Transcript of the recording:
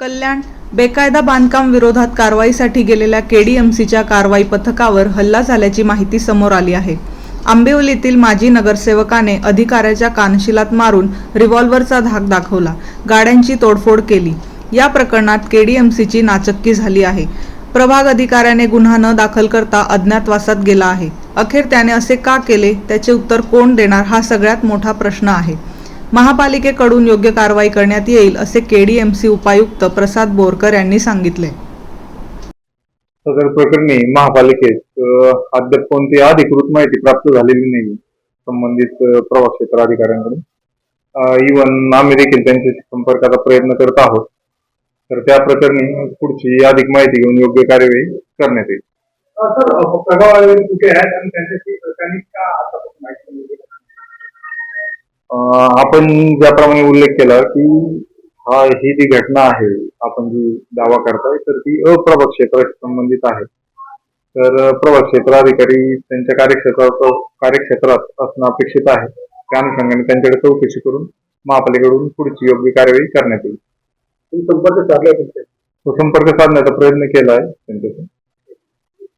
कल्याण बेकायदा बांधकाम विरोधात कारवाईसाठी गेलेल्या केडीएमसीच्या कारवाई पथकावर हल्ला झाल्याची माहिती समोर आली आहे. आंबिवलीतील माजी नगरसेवकाने अधिकाऱ्याच्या कानशिलात मारून रिव्हॉल्व्हरचा धाक दाखवला. गाड्यांची तोडफोड केली. या प्रकरणात केडीएमसीची नाचक्की झाली आहे. प्रभाग अधिकाऱ्याने गुन्हा न दाखल करता अज्ञातवासात गेला आहे. अखेर त्याने असे का केले? त्याचे उत्तर कोण देणार? हा सगळ्यात मोठा प्रश्न आहे. महापालिकेकडून योग्य कारवाई करण्यात येईल असे केडीएमसी उपायुक्त प्रसाद बोरकर यांनी सांगितले. सदर प्रकरणी महापालिकेत अद्याप कोणती अधिकृत माहिती प्राप्त झालेली नाही संबंधित प्रवास क्षेत्र अधिकाऱ्यांकडून. इवन आम्ही देखील त्यांच्याशी संपर्काचा प्रयत्न करत आहोत. तर त्या प्रकरणी पुढची अधिक माहिती घेऊन योग्य कार्यवाही करण्यात येईल. आपण ज्याप्रमाणे उल्लेख केला की हा ही जी घटना आहे आपण जी दावा करताय तर ती अप्रभाग क्षेत्राशी संबंधित आहे. तर प्रभाग क्षेत्र अधिकारी त्यांच्या कार्यक्षेत्रात कार्यक्षेत्रात असणं अपेक्षित आहे. त्या अनुषंगाने त्यांच्याकडे चौकशी करून महापालिकेकडून पुढची योग्य कार्यवाही करण्यात येईल. संपर्क तो संपर्क साधण्याचा प्रयत्न केला आहे